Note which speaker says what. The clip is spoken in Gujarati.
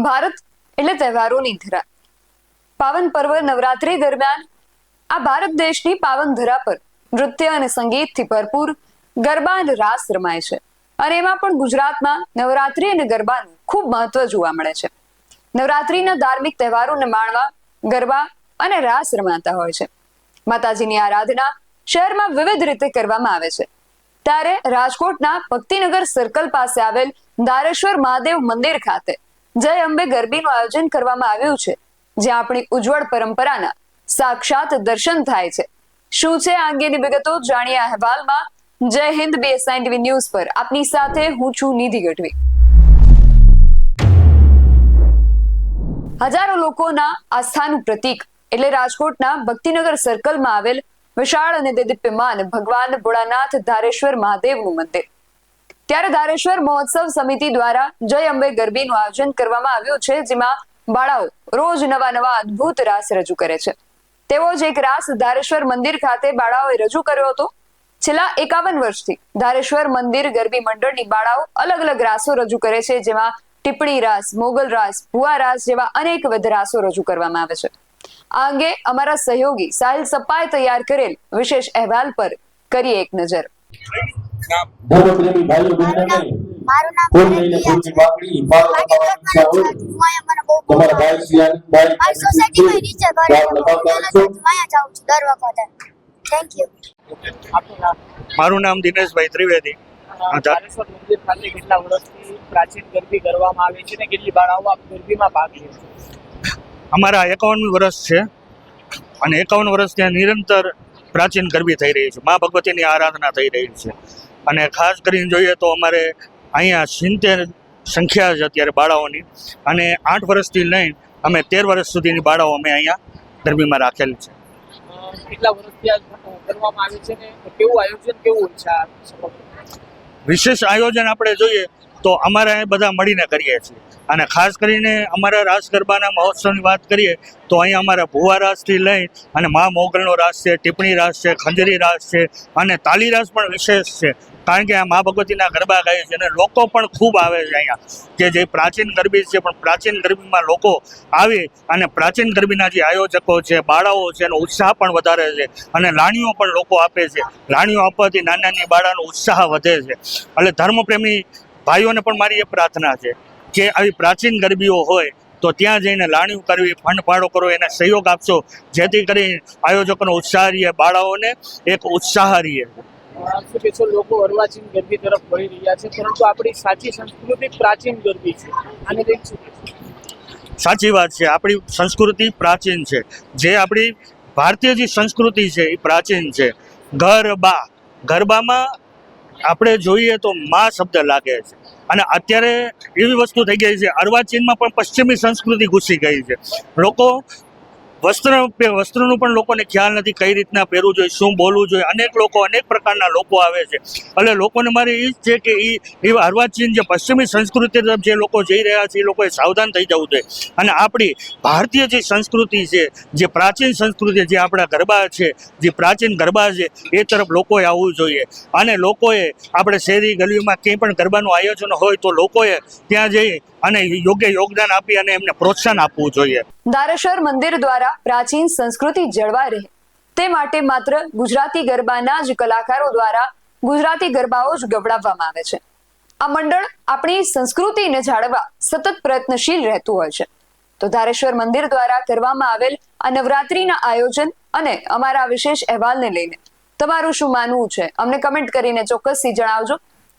Speaker 1: ભારત એટલે તહેવારોની ધરા. પાવન પર્વ નવરાત્રી દરમિયાન આ ભારત દેશની પાવન ધરા પર નૃત્ય અને સંગીતથી ભરપૂર ગરબા અને રાસ રમાય છે. અને એમાં પણ ગુજરાતમાં નવરાત્રી અને ગરબાનું ખૂબ મહત્વ જોવા મળે છે. નવરાત્રીના ધાર્મિક તહેવારોને માણવા ગરબા અને રાસ રમાતા હોય છે. માતાજીની આરાધના શહેરમાં વિવિધ રીતે કરવામાં આવે છે. ત્યારે રાજકોટના ભક્તિનગર સર્કલ પાસે આવેલ દારેશ્વર મહાદેવ મંદિર ખાતે જય અંબે ગરબીનું આયોજન કરવામાં આવ્યું છે, જ્યાં આપણી ઉજ્જવળ પરંપરાના સાક્ષાત દર્શન થાય છે. શું છે આ અંગેની વિગતો જાણીએ અહેવાલમાં. જય હિન્દ બીએસઆઈ ટીવી ન્યૂઝ પર. આપની સાથે હું છું નિધિ ગઢવી. હજારો લોકોના આસ્થાનું પ્રતીક એટલે રાજકોટના ભક્તિનગર સર્કલમાં આવેલ વિશાળ અને દેદીપ્યમાન ભગવાન ભોળાનાથ ધારેશ્વર મહાદેવનું મંદિર. ત્યારે ધારેશ્વર મહોત્સવ સમિતિ દ્વારા જય અંબે ગરબીનું આયોજન કરવામાં આવ્યું છે, જેમાં બાળાઓ રોજ નવા નવા અદ્ભુત રાસ રજૂ કરે છે. તેવો જ એક રાસ ધારેશ્વર મંદિર ખાતે બાળાઓએ રજૂ કર્યો હતો. છેલ્લા એકાવન વર્ષથી ધારેશ્વર મંદિર ગરબી મંડળની બાળાઓ અલગ અલગ રાસો રજૂ કરે છે, જેમાં ટીપણી રાસ, મોગલ રાસ, ભુવા રાસ જેવા અનેક વધ રાસો રજૂ કરવામાં આવે છે. આ અંગે અમારા સહયોગી સાહિલ સપ્પાએ તૈયાર કરેલ વિશેષ અહેવાલ પર કરીએ એક નજર.
Speaker 2: ધર્મપ્રેમી ભાઈઓ બહેનો
Speaker 3: મારું નામ
Speaker 2: ફૂલ લઈને ફૂલની પાકડી તમારા ઈચ્છા હોય. તમારા ભાઈ સિયાની ભાઈ
Speaker 3: મારી સોસાયટીમાં નીચે ઘરે
Speaker 2: તો આપણે પાકા છો
Speaker 3: માયા જાઉં છું દર વખતે થેન્ક યુ
Speaker 4: મારું નામ દિનેશભાઈ ત્રિવેદી. હા,
Speaker 5: મંદિર ખાતે કેટલા વર્ષથી પ્રાચીન ગરબી કરવામાં આવે છે ને કેટલી બાળાઓ આ ગરબીમાં ભાગ લે છે?
Speaker 4: અમારા એકાવન વર્ષ છે. અને એકાવન વર્ષ ત્યાં નિરંતર પ્રાચીન ગરબી થઈ રહી છે. મા ભગવતીની આરાધના થઈ રહી છે. અને ખાસ કરીને જોઈએ તો અમારે અહીંયા સિત્તેર સંખ્યા છે અત્યારે બાળાઓની. અને આઠ વર્ષથી લઈને અમે તેર વર્ષ સુધીની બાળાઓ અમે અહીંયા ગરબીમાં રાખેલી છે.
Speaker 5: કેટલા વર્ષથી કરવામાં આવે છે ને કેવું આયોજન કેવું હોય છે
Speaker 4: વિશેષ આયોજન આપણે જોઈએ તો અમારે બધા મળીને કરીએ છીએ. અને ખાસ કરીને અમારા રાસ ગરબાના મહોત્સવની વાત કરીએ, તો અહીંયા અમારા ભુવા રાસથી લઈ અને મા મોગલનો રાસ છે ટીપણી રાસ છે, ખંજરી રાસ છે અને તાલી રાસ પણ વિશેષ છે. કારણ કે આ મા ભગવતીના ગરબા ગાય છે અને લોકો પણ ખૂબ આવે છે અહીંયા. કે જે પ્રાચીન ગરબી છે, પણ પ્રાચીન ગરબીમાં લોકો આવે અને પ્રાચીન ગરબીના જે આયોજકો છે, બાળાઓ છે, એનો ઉત્સાહ પણ વધારે છે અને લાણીઓ પણ લોકો આપે છે. લાણીઓ આપવાથી નાની નાની બાળાનો ઉત્સાહ વધે છે. એટલે ધર્મપ્રેમી ભાઈઓને પણ મારી એ પ્રાર્થના છે. કે આવી પ્રાચીન ગરબીઓ હોય તો ત્યાં જઈને લાણિયું કરવી ફંડ ફાળો કરો એને સહયોગ આપશો. જેથી કરી આયોજકોનો ઉત્સાહ રહીએ બાળાઓને એક ઉત્સાહ રહીએ.
Speaker 5: અ, લોકો અર્વાચીન ગરબી તરફ વળી રહ્યા છે પરંતુ આપણી સાચી સંસ્કૃતિ પ્રાચીન ગરબી છે. આને
Speaker 4: સાચી વાત છે આપણી સંસ્કૃતિ પ્રાચીન છે. જે આપણી ભારતીય જે સંસ્કૃતિ છે એ પ્રાચીન છે. ગરબા. ગરબામાં આપણે જોઈએ તો મા શબ્દ લાગે છે. અને અત્યારે એવી વસ્તુ થઈ ગઈ છે, અર્વાચીનમાં પણ પશ્ચિમી સંસ્કૃતિ ઘૂસી ગઈ છે. લોકો વસ્ત્ર વસ્ત્રનું પણ લોકોને ખ્યાલ નથી કઈ રીતના પહેરવું જોઈએ, શું બોલવું જોઈએ. અનેક લોકો, અનેક પ્રકારના લોકો આવે છે. એટલે લોકોને મારે જ છે કે એ એ અર્વાચીન જે પશ્ચિમી સંસ્કૃતિ તરફ જે લોકો જઈ રહ્યા છે એ લોકોએ સાવધાન થઈ જવું જોઈએ. અને આપણી ભારતીય જે સંસ્કૃતિ છે, જે પ્રાચીન સંસ્કૃતિ જે આપણા ગરબા છે, જે પ્રાચીન ગરબા છે, એ તરફ લોકોએ આવવું જોઈએ. અને લોકોએ, આપણે શહેરી ગલીઓમાં કંઈ પણ ગરબાનું આયોજન હોય તો લોકોએ ત્યાં જઈ અને યોગ્ય યોગદાન આપી અને એમને પ્રોત્સાહન આપવું જોઈએ.
Speaker 1: દારેશ્વર મંદિર દ્વારા પ્રાચીન સંસ્કૃતિ જળવાઈ રહે. તે માટે માત્ર ગુજરાતી ગરબાના જ કલાકારો દ્વારા ગુજરાતી ગરબાઓ જ ગવડાવવામાં આવે છે. આ મંડળ આપણી સંસ્કૃતિને જાળવવા સતત પ્રયત્નશીલ રહેતું હોય છે. તો ધારેશ્વર મંદિર દ્વારા કરવામાં આવેલ આ નવરાત્રીના આયોજન અને અમારા વિશેષ અહેવાલને લઈને તમારું શું માનવું છે? અમને કમેન્ટ કરીને ચોક્કસથી જણાવજો.